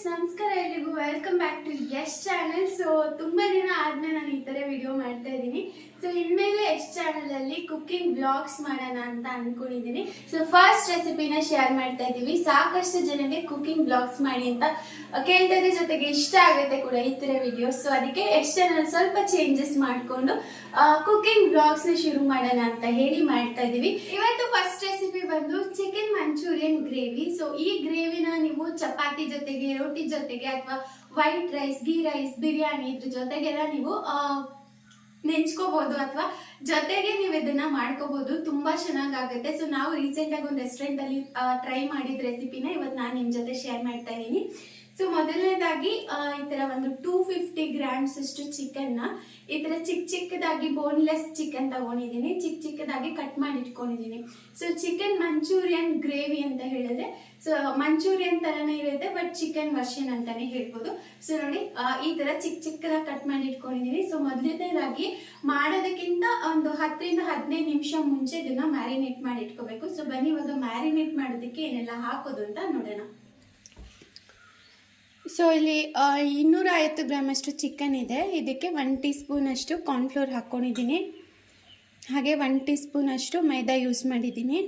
Friends ನಮಸ್ಕಾರ ಎಲ್ರಿಗೂ. Welcome back to Yash channel so ತುಂಬ ದಿನ ಆದ್ಮೇಲೆ ನಾನು ಈ ಥರ ವಿಡಿಯೋ ಮಾಡ್ತಾ ಇದ್ದೀನಿ. ಸೊ ಇನ್ಮೇಲೆ ಯಶ್ ಚಾನಲಲ್ಲಿ ಕುಕ್ಕಿಂಗ್ ಬ್ಲಾಗ್ಸ್ ಮಾಡೋಣ ಅಂತ ಅನ್ಕೊಂಡಿದ್ದೀನಿ ಸೊ ಫಸ್ಟ್ ರೆಸಿಪಿನ ಶೇರ್ ಮಾಡ್ತಾ ಇದ್ದೀವಿ. ಸಾಕಷ್ಟು ಜನಕ್ಕೆ ಕುಕ್ಕಿಂಗ್ ಬ್ಲಾಗ್ಸ್ ಮಾಡಿ ಅಂತ ಕೇಳ್ತಾ ಇದ್ರ ಜೊತೆಗೆ ಇಷ್ಟ ಆಗುತ್ತೆ ಕೂಡ ಈ ಥರ ವಿಡಿಯೋಸ್ ಸೊ ಅದಕ್ಕೆ ಎಷ್ಟು ಚಾನಲ್ ಸ್ವಲ್ಪ ಚೇಂಜಸ್ ಮಾಡಿಕೊಂಡು ಕುಕ್ಕಿಂಗ್ ಬ್ಲಾಗ್ಸ್ನ ಶುರು ಮಾಡೋಣ ಅಂತ ಹೇಳಿ ಮಾಡ್ತಾ ಇದ್ದೀವಿ. ಇವತ್ತು ಫಸ್ಟ್ ರೆಸಿಪಿ ಬಂದು ಚಿಕನ್ ಮಂಚೂರಿಯನ್ ಗ್ರೇವಿ ಸೊ ಈ ಗ್ರೇವಿನ ನೀವು ಚಪಾತಿ ಜೊತೆಗೆ, ರೊಟ್ಟಿ ಜೊತೆಗೆ ಅಥವಾ white rice ghee rice biryani ಇದ್ರ ಜೊತೆಗೆಲ್ಲ ನೀವು ನೆಂಚ್ಕೋಬಹುದು ಅಥವಾ ಜೊತೆಗೆ ನೀವು ಇದನ್ನ ಮಾಡ್ಕೋಬಹುದು ತುಂಬಾ ಚೆನ್ನಾಗಾಗುತ್ತೆ. ಸೊ ನಾವು ರೀಸೆಂಟ್ ಆಗಿ ಒಂದು ರೆಸ್ಟೋರೆಂಟ್ ಅಲ್ಲಿ ಟ್ರೈ ಮಾಡಿದ ರೆಸಿಪಿನ ಇವತ್ತು ನಾನು ನಿಮ್ ಜೊತೆ ಶೇರ್ ಮಾಡ್ತಾ ಇದ್ದೀನಿ. ಸೊ ಮೊದಲನೇದಾಗಿ ಈ ತರ ಒಂದು ಟೂ ಫಿಫ್ಟಿ ಗ್ರಾಮ್ಸ್ ಅಷ್ಟು ಚಿಕನ್ ಈ ತರ ಚಿಕ್ಕ ಚಿಕ್ಕದಾಗಿ ಬೋನ್ಲೆಸ್ ಚಿಕನ್ ತಗೊಂಡಿದ್ದೀನಿ. ಚಿಕ್ಕ ಚಿಕ್ಕದಾಗಿ ಕಟ್ ಮಾಡಿ ಇಟ್ಕೊಂಡಿದ್ದೀನಿ ಸೊ ಚಿಕನ್ ಮಂಚೂರಿಯನ್ ಗ್ರೇವಿ ಅಂತ ಹೇಳಿದ್ರೆ ಸೊ ಮಂಚೂರಿಯನ್ ತರನೇ ಇರುತ್ತೆ ಬಟ್ ಚಿಕನ್ ವರ್ಷನ್ ಅಂತಾನೆ ಹೇಳ್ಬೋದು. ಸೊ ನೋಡಿ ಈ ತರ ಚಿಕ್ಕ ಚಿಕ್ಕದಾಗಿ ಕಟ್ ಮಾಡಿ ಇಟ್ಕೊಂಡಿದ್ದೀನಿ ಸೊ ಮೊದಲನೇದಾಗಿ ಮಾಡೋದಕ್ಕಿಂತ ಒಂದು ಹತ್ತರಿಂದ ಹದಿನೈದು ನಿಮಿಷ ಮುಂಚೆ ಇದನ್ನ ಮ್ಯಾರಿನೇಟ್ ಮಾಡಿ ಇಟ್ಕೋಬೇಕು ಸೊ ಬನ್ನಿ, ಇವಾಗ ಮ್ಯಾರಿನೇಟ್ ಮಾಡೋದಕ್ಕೆ ಏನೆಲ್ಲ ಹಾಕೋದು ಅಂತ ನೋಡೋಣ. ಸೊ ಇಲ್ಲಿ ಇನ್ನೂರ ಐವತ್ತು ಗ್ರಾಮಷ್ಟು ಚಿಕನ್ ಇದೆ. ಇದಕ್ಕೆ ಒನ್ ಟೀ ಸ್ಪೂನಷ್ಟು ಕಾರ್ನ್ಫ್ಲೋರ್ ಹಾಕ್ಕೊಂಡಿದ್ದೀನಿ ಹಾಗೆ ಒನ್ ಟೀ ಸ್ಪೂನಷ್ಟು ಮೈದಾ ಯೂಸ್ ಮಾಡಿದ್ದೀನಿ.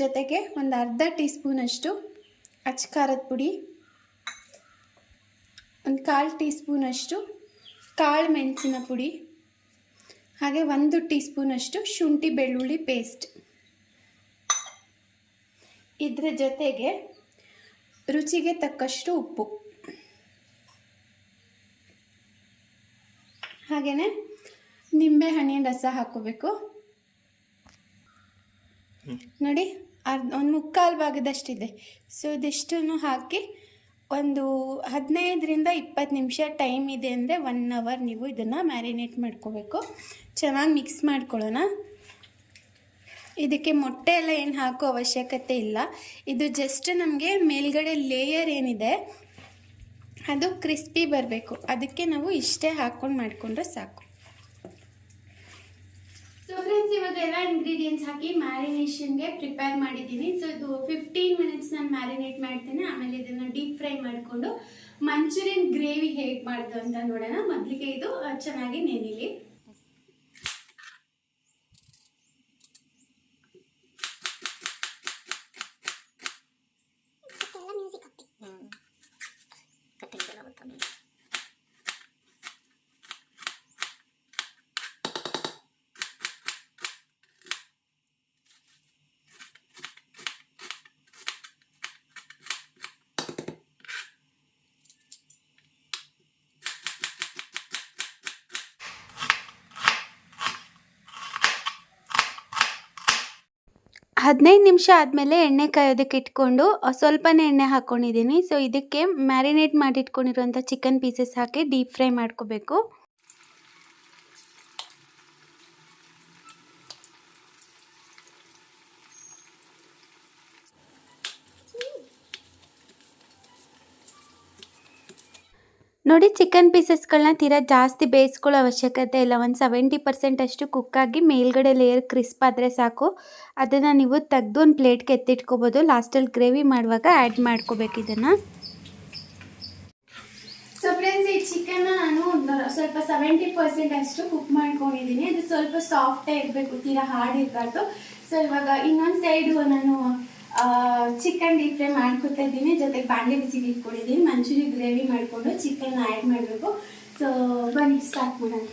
ಜೊತೆಗೆ ಒಂದು ಅರ್ಧ ಟೀ ಸ್ಪೂನಷ್ಟು ಅಚ್ಚ ಖಾರದ ಪುಡಿ, ಒಂದು ಕಾಲು ಟೀ ಸ್ಪೂನಷ್ಟು ಕಾಳು ಮೆಣಸಿನ ಪುಡಿ, ಹಾಗೆ ಒಂದು ಟೀ ಸ್ಪೂನಷ್ಟು ಶುಂಠಿ ಬೆಳ್ಳುಳ್ಳಿ ಪೇಸ್ಟ್ ಇದರ ಜೊತೆಗೆ ರುಚಿಗೆ ತಕ್ಕಷ್ಟು ಉಪ್ಪು. ಹಾಗೆಯೇ ನಿಂಬೆ ಹಣ್ಣಿನ ರಸ ಹಾಕೋಬೇಕು ನೋಡಿ ಅರ್ಧ ಒಂದು ಮುಕ್ಕಾಲು ಭಾಗದಷ್ಟಿದೆ. ಸೊ ಇದಿಷ್ಟನ್ನು ಹಾಕಿ ಒಂದು ಹದಿನೈದರಿಂದ ಇಪ್ಪತ್ತು ನಿಮಿಷ ಟೈಮ್ ಇದೆ ಅಂದರೆ ಒನ್ ಅವರ್ ನೀವು ಇದನ್ನು ಮ್ಯಾರಿನೇಟ್ ಮಾಡ್ಕೋಬೇಕು. ಚೆನ್ನಾಗಿ ಮಿಕ್ಸ್ ಮಾಡ್ಕೊಳ್ಳೋಣ. ಇದಕ್ಕೆ ಮೊಟ್ಟೆ ಎಲ್ಲ ಏನು ಹಾಕೋ ಅವಶ್ಯಕತೆ ಇಲ್ಲ. ಇದು ಜಸ್ಟ್ ನಮಗೆ ಮೇಲ್ಗಡೆ ಲೇಯರ್ ಏನಿದೆ, ಅದು ಕ್ರಿಸ್ಪಿ ಬರಬೇಕು. ಅದಕ್ಕೆ ನಾವು ಇಷ್ಟೇ ಹಾಕ್ಕೊಂಡು ಮಾಡಿಕೊಂಡ್ರೆ ಸಾಕು. ಸೊ ಫ್ರೆಂಡ್ಸ್ ಇವಾಗ ಎಲ್ಲ ಇಂಗ್ರೀಡಿಯೆಂಟ್ಸ್ ಹಾಕಿ ಮ್ಯಾರಿನೇಷನ್ಗೆ ಪ್ರಿಪೇರ್ ಮಾಡಿದ್ದೀನಿ. ಸೊ ಇದು ಫಿಫ್ಟೀನ್ ಮಿನಿಟ್ಸ್ ನಾನು ಮ್ಯಾರಿನೇಟ್ ಮಾಡ್ತೇನೆ. ಆಮೇಲೆ ಇದನ್ನು ಡೀಪ್ ಫ್ರೈ ಮಾಡಿಕೊಂಡು ಮಂಚೂರಿಯನ್ ಗ್ರೇವಿ ಹೇಗೆ ಮಾಡೋದು ಅಂತ ನೋಡೋಣ. ಮೊದಲಿಗೆ ಇದು ಚೆನ್ನಾಗಿ ನೆನಿಲಿ. ಹದಿನೈದು ನಿಮಿಷ ಆದಮೇಲೆ ಎಣ್ಣೆ ಕಾಯೋದಕ್ಕೆ ಇಟ್ಕೊಂಡು ಸ್ವಲ್ಪನೇ ಎಣ್ಣೆ ಹಾಕ್ಕೊಂಡಿದ್ದೀನಿ ಸೊ ಇದಕ್ಕೆ ಮ್ಯಾರಿನೇಟ್ ಮಾಡಿಟ್ಕೊಂಡಿರುವಂಥ ಚಿಕನ್ ಪೀಸಸ್ ಹಾಕಿ ಡೀಪ್ ಫ್ರೈ ಮಾಡ್ಕೋಬೇಕು. ನೋಡಿ ಚಿಕನ್ ಪೀಸಸ್ಗಳನ್ನ ತೀರಾ ಜಾಸ್ತಿ ಬೇಯಿಸ್ಕೊಳ್ಳೋ ಅವಶ್ಯಕತೆ ಇಲ್ಲ. ಒಂದು ಸೆವೆಂಟಿ ಪರ್ಸೆಂಟ್ ಅಷ್ಟು ಕುಕ್ಕಾಗಿ ಮೇಲ್ಗಡೆ ಲೇಯರ್ ಕ್ರಿಸ್ಪ್ ಆದರೆ ಸಾಕು. ಅದನ್ನು ನೀವು ತೆಗೆದು ಒಂದು ಪ್ಲೇಟ್ಗೆ ಎತ್ತಿಟ್ಕೋಬೋದು. ಲಾಸ್ಟಲ್ಲಿ ಗ್ರೇವಿ ಮಾಡುವಾಗ ಆ್ಯಡ್ ಮಾಡ್ಕೋಬೇಕು ಇದನ್ನು. ಸೊ ಫ್ರೆಂಡ್ಸ್ ಈ ಚಿಕನ್ನ ನಾನು ಸ್ವಲ್ಪ ಸೆವೆಂಟಿ ಪರ್ಸೆಂಟ್ ಅಷ್ಟು ಕುಕ್ ಮಾಡ್ಕೊಂಡಿದ್ದೀನಿ. ಅದು ಸ್ವಲ್ಪ ಸಾಫ್ಟೇ ಇರಬೇಕು, ತೀರಾ ಹಾರ್ಡ್ ಇರಬಾರ್ದು. ಸೊ ಇವಾಗ ಇನ್ನೊಂದು ಸೈಡು ನಾನು ಚಿಕನ್ ಡೀಪ್ ಫ್ರೈ ಮಾಡ್ಕೊತಾ ಇದ್ದೀನಿ. ಜೊತೆಗೆ ಬಾಣಲೆ ಬಿಸಿಗೆ ಇಟ್ಕೊಂಡಿದ್ದೀನಿ ಮಂಚೂರಿ ಗ್ರೇವಿ ಮಾಡಿಕೊಂಡು ಚಿಕನ್ ಆ್ಯಡ್ ಮಾಡಬೇಕು. ಸೊ ಬನ್ನಿ ಸ್ಟಾರ್ಟ್ ಮಾಡೋಣ.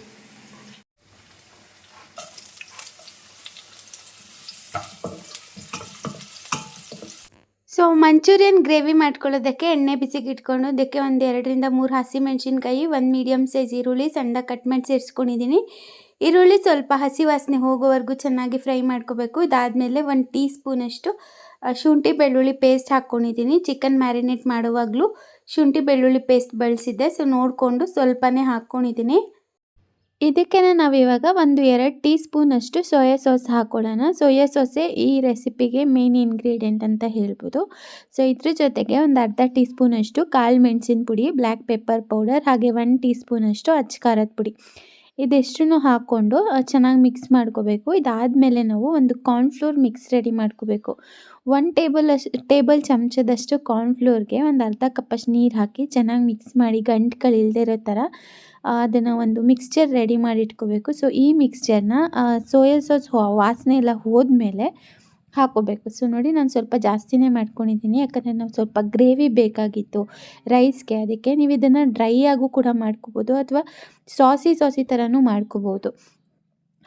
ಸೊ ಮಂಚೂರಿಯನ್ ಗ್ರೇವಿ ಮಾಡ್ಕೊಳ್ಳೋದಕ್ಕೆ ಎಣ್ಣೆ ಬಿಸಿಗೆ ಇಟ್ಕೊಂಡು ಅದಕ್ಕೆ ಒಂದು ಎರಡರಿಂದ ಮೂರು ಹಸಿಮೆಣಸಿನ್ಕಾಯಿ ಒಂದು ಮೀಡಿಯಮ್ ಸೈಜ್ ಈರುಳ್ಳಿ, ಸಣ್ಣ ಕಟ್ ಮಾಡಿ ಸೇರಿಸ್ಕೊಂಡಿದ್ದೀನಿ ಈರುಳ್ಳಿ ಸ್ವಲ್ಪ ಹಸಿ ವಾಸನೆ ಹೋಗೋವರೆಗೂ ಚೆನ್ನಾಗಿ ಫ್ರೈ ಮಾಡ್ಕೋಬೇಕು. ಇದಾದಮೇಲೆ ಒಂದು ಟೀ ಸ್ಪೂನಷ್ಟು ಶುಂಠಿ ಬೆಳ್ಳುಳ್ಳಿ ಪೇಸ್ಟ್ ಹಾಕ್ಕೊಂಡಿದ್ದೀನಿ ಚಿಕನ್ ಮ್ಯಾರಿನೇಟ್ ಮಾಡುವಾಗಲೂ ಶುಂಠಿ ಬೆಳ್ಳುಳ್ಳಿ ಪೇಸ್ಟ್ ಬಳಸಿದ್ದೆ. ಸೊ ನೋಡಿಕೊಂಡು ಸ್ವಲ್ಪನೇ ಹಾಕ್ಕೊಂಡಿದ್ದೀನಿ ಇದಕ್ಕೆ ನಾವು ಇವಾಗ ಒಂದು ಎರಡು ಟೀ ಸ್ಪೂನಷ್ಟು ಸೋಯಾ ಸಾಸ್ ಹಾಕ್ಕೊಳ್ಳೋಣ ಸೋಯಾ ಸಾಸೇ ಈ ರೆಸಿಪಿಗೆ ಮೇನ್ ಇಂಗ್ರೀಡಿಯೆಂಟ್ ಅಂತ ಹೇಳ್ಬೋದು. ಸೊ ಇದ್ರ ಜೊತೆಗೆ ಒಂದು ಅರ್ಧ ಟೀ ಸ್ಪೂನಷ್ಟು ಕಾಳು ಮೆಣಸಿನ ಪುಡಿ, ಬ್ಲ್ಯಾಕ್ ಪೆಪ್ಪರ್ ಪೌಡರ್, ಹಾಗೆ ಒನ್ ಟೀ ಸ್ಪೂನಷ್ಟು ಅಚ್ಚ ಖಾರದ ಪುಡಿ. ಇದೆಷ್ಟನ್ನು ಹಾಕ್ಕೊಂಡು ಚೆನ್ನಾಗಿ ಮಿಕ್ಸ್ ಮಾಡ್ಕೋಬೇಕು. ಇದಾದಮೇಲೆ ನಾವು ಒಂದು ಕಾರ್ನ್ಫ್ಲೋರ್ ಮಿಕ್ಸ್ ರೆಡಿ ಮಾಡ್ಕೋಬೇಕು. ಒನ್ ಟೇಬಲ್ ಅಷ್ಟು ಟೇಬಲ್ ಚಮಚದಷ್ಟು ಕಾರ್ನ್ಫ್ಲೋರ್ಗೆ ಒಂದು ಅರ್ಧ ಕಪ್ಪಷ್ಟು ನೀರು ಹಾಕಿ ಚೆನ್ನಾಗಿ ಮಿಕ್ಸ್ ಮಾಡಿ ಗಂಟುಗಳಿಲ್ದೇ ಇರೋ ಥರ ಅದನ್ನು ಒಂದು ಮಿಕ್ಸ್ಚರ್ ರೆಡಿ ಮಾಡಿ ಇಟ್ಕೋಬೇಕು ಸೊ ಈ ಮಿಕ್ಸ್ಚರ್ನ ಸೋಯಾ ಸಾಸ್ ವಾಸನೆ ಎಲ್ಲ ಹೋದ್ಮೇಲೆ ಹಾಕ್ಕೋಬೇಕು ಸೊ ನೋಡಿ ನಾನು ಸ್ವಲ್ಪ ಜಾಸ್ತಿನೇ ಮಾಡ್ಕೊಂಡಿದ್ದೀನಿ ಯಾಕಂದರೆ ನಾವು ಸ್ವಲ್ಪ ಗ್ರೇವಿ ಬೇಕಾಗಿತ್ತು. ರೈಸ್ಗೆ. ಅದಕ್ಕೆ ನೀವು ಇದನ್ನು ಡ್ರೈ ಆಗೂ ಕೂಡ ಮಾಡ್ಕೋಬೋದು ಅಥವಾ ಸಾಸಿ ಸಾಸಿ ಥರನೂ ಮಾಡ್ಕೋಬೋದು.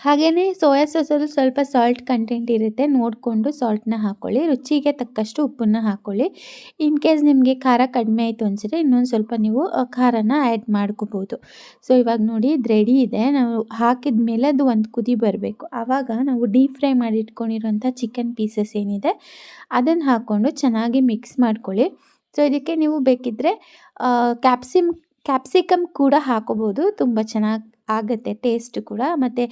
ಹಾಗೆಯೇ ಸೋಯಾ ಸಾಸಲ್ಲೂ ಸ್ವಲ್ಪ ಸಾಲ್ಟ್ ಕಂಟೆಂಟ್ ಇರುತ್ತೆ. ನೋಡಿಕೊಂಡು ಸಾಲ್ಟನ್ನ ಹಾಕ್ಕೊಳ್ಳಿ ರುಚಿಗೆ ತಕ್ಕಷ್ಟು ಉಪ್ಪನ್ನು ಹಾಕ್ಕೊಳ್ಳಿ ಇನ್ ಕೇಸ್ ನಿಮಗೆ ಖಾರ ಕಡಿಮೆ ಆಯಿತು ಅನಿಸಿದ್ರೆ ಇನ್ನೊಂದು ಸ್ವಲ್ಪ ನೀವು ಖಾರನ ಆ್ಯಡ್ ಮಾಡ್ಕೋಬೋದು. ಸೊ ಇವಾಗ ನೋಡಿ ಇದು ರೆಡಿ ಇದೆ. ನಾವು ಹಾಕಿದ ಮೇಲೆ ಅದು ಒಂದು ಕುದಿ ಬರಬೇಕು. ಆವಾಗ ನಾವು ಡೀಪ್ ಫ್ರೈ ಮಾಡಿ ಇಟ್ಕೊಂಡಿರೋಂಥ ಚಿಕನ್ ಪೀಸಸ್ ಏನಿದೆ ಅದನ್ನು ಹಾಕ್ಕೊಂಡು ಚೆನ್ನಾಗಿ ಮಿಕ್ಸ್ ಮಾಡ್ಕೊಳ್ಳಿ. ಸೊ ಇದಕ್ಕೆ ನೀವು ಬೇಕಿದ್ದರೆ ಕ್ಯಾಪ್ಸಿಮ್ ಕ್ಯಾಪ್ಸಿಕಮ್ ಕೂಡ ಹಾಕೋಬೋದು. ತುಂಬ ಚೆನ್ನಾಗಿ ಆಗುತ್ತೆ ಟೇಸ್ಟ್ ಕೂಡ. ಮತ್ತು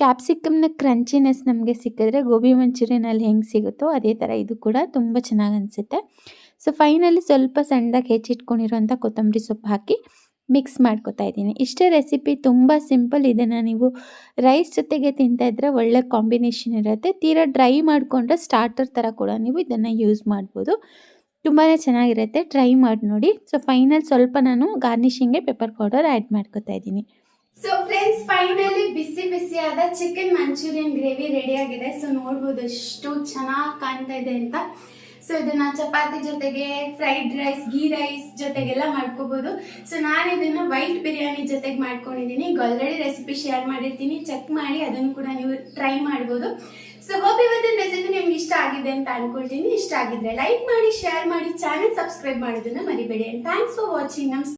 ಕ್ಯಾಪ್ಸಿಕಮ್ನ ಕ್ರಂಚಿನೆಸ್ ನಮಗೆ ಸಿಕ್ಕಿದ್ರೆ ಗೋಬಿ ಮಂಚೂರಿಯನಲ್ಲಿ ಹೆಂಗೆ ಸಿಗುತ್ತೋ ಅದೇ ಥರ ಇದು ಕೂಡ ತುಂಬ ಚೆನ್ನಾಗಿ ಅನಿಸುತ್ತೆ. ಸೊ ಫೈನಲಿ ಸ್ವಲ್ಪ ಸಣ್ಣದಾಗಿ ಹೆಚ್ಚಿಟ್ಕೊಂಡಿರುವಂಥ ಕೊತ್ತಂಬರಿ ಸೊಪ್ಪು ಹಾಕಿ ಮಿಕ್ಸ್ ಮಾಡ್ಕೊತಾ ಇದ್ದೀನಿ. ಇಷ್ಟೇ ರೆಸಿಪಿ ತುಂಬ ಸಿಂಪಲ್ ಇದನ್ನು ನೀವು ರೈಸ್ ಜೊತೆಗೆ ತಿಂತಾ ಇದ್ದರೆ ಒಳ್ಳೆ ಕಾಂಬಿನೇಷನ್ ಇರುತ್ತೆ. ತೀರಾ ಡ್ರೈ ಮಾಡಿಕೊಂಡ್ರೆ ಸ್ಟಾರ್ಟರ್ ಥರ ಕೂಡ ನೀವು ಇದನ್ನು ಯೂಸ್ ಮಾಡ್ಬೋದು. ತುಂಬಾ ಚೆನ್ನಾಗಿರುತ್ತೆ. ಟ್ರೈ ಮಾಡಿ ನೋಡಿ. ಸೊ ಫೈನಲ್ ಸ್ವಲ್ಪ ನಾನು ಗಾರ್ನಿಷಿಂಗ್ಗೆ ಪೆಪ್ಪರ್ ಪೌಡರ್ ಆ್ಯಡ್ ಮಾಡ್ಕೊತಾ ಇದ್ದೀನಿ. ಸೊ ಫ್ರೆಂಡ್ಸ್ ಫೈನಲಿ ಬಿಸಿ ಬಿಸಿಯಾದ ಚಿಕನ್ ಮಂಚೂರಿಯನ್ ಗ್ರೇವಿ ರೆಡಿ ಆಗಿದೆ. ಸೊ ನೋಡ್ಬೋದು ಎಷ್ಟು ಚೆನ್ನಾಗಿ ಕಾಣ್ತಾ ಇದೆ ಅಂತ. ಸೊ ಇದನ್ನ ಚಪಾತಿ ಜೊತೆಗೆ ಫ್ರೈಡ್ ರೈಸ್ ಗೀ ರೈಸ್ ಜೊತೆಗೆಲ್ಲ ಮಾಡ್ಕೋಬಹುದು ಸೊ ನಾನು ಇದನ್ನ ವೈಟ್ ಬಿರಿಯಾನಿ ಜೊತೆಗೆ ಮಾಡ್ಕೊಂಡಿದ್ದೀನಿ ಈಗ ಆಲ್ರೆಡಿ ರೆಸಿಪಿ ಶೇರ್ ಮಾಡಿರ್ತೀನಿ. ಚೆಕ್ ಮಾಡಿ, ಅದನ್ನು ಕೂಡ ನೀವು ಟ್ರೈ ಮಾಡ್ಬೋದು. ಸೊ ಹೋಪ್ ಇವತ್ತಿನ ರೆಸಿಪಿ ನಿಮ್ಗೆ ಇಷ್ಟ ಆಗಿದೆ ಅಂತ ಅನ್ಕೊಳ್ತೀನಿ. ಇಷ್ಟ ಆಗಿದ್ರೆ ಲೈಕ್ ಮಾಡಿ ಶೇರ್ ಮಾಡಿ ಚಾನೆಲ್ ಸಬ್ಸ್ಕ್ರೈಬ್ ಮಾಡೋದನ್ನ ಮರಿಬೇಡಿ. ಥ್ಯಾಂಕ್ಸ್ ಫಾರ್ ವಾಚಿಂಗ್ ನಮ್